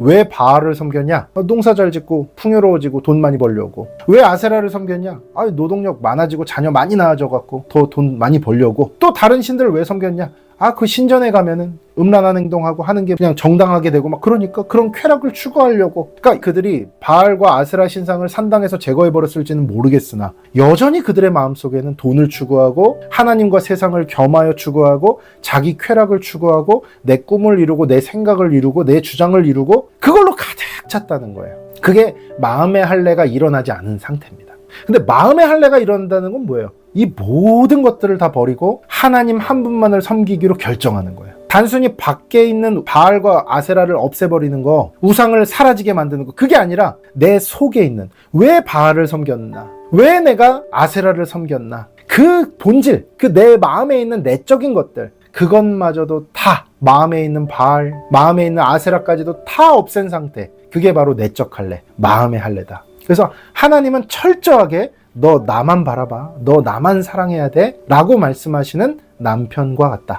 왜 바알을 섬겼냐? 아, 농사 잘 짓고 풍요로워지고 돈 많이 벌려고. 왜 아세라를 섬겼냐? 아, 노동력 많아지고 자녀 많이 낳아져 갖고 더 돈 많이 벌려고. 또 다른 신들을 왜 섬겼냐? 아, 그 신전에 가면은 음란한 행동하고 하는 게 그냥 정당하게 되고 막 그러니까 그런 쾌락을 추구하려고. 그러니까 그들이 바알과 아세라 신상을 산당에서 제거해 버렸을지는 모르겠으나 여전히 그들의 마음속에는 돈을 추구하고 하나님과 세상을 겸하여 추구하고 자기 쾌락을 추구하고 내 꿈을 이루고 내 생각을 이루고 내 주장을 이루고 그걸로 가득 찼다는 거예요. 그게 마음의 할례가 일어나지 않은 상태입니다. 근데 마음의 할례가 일어난다는 건 뭐예요? 이 모든 것들을 다 버리고 하나님 한 분만을 섬기기로 결정하는 거예요. 단순히 밖에 있는 바알과 아세라를 없애버리는 거, 우상을 사라지게 만드는 거, 그게 아니라 내 속에 있는 왜 바알을 섬겼나? 왜 내가 아세라를 섬겼나? 그 본질, 그 내 마음에 있는 내적인 것들, 그것마저도 다 마음에 있는 바알, 마음에 있는 아세라까지도 다 없앤 상태. 그게 바로 내적 할례, 마음의 할례다. 그래서 하나님은 철저하게 너 나만 바라봐. 너 나만 사랑해야 돼. 라고 말씀하시는 남편과 같다.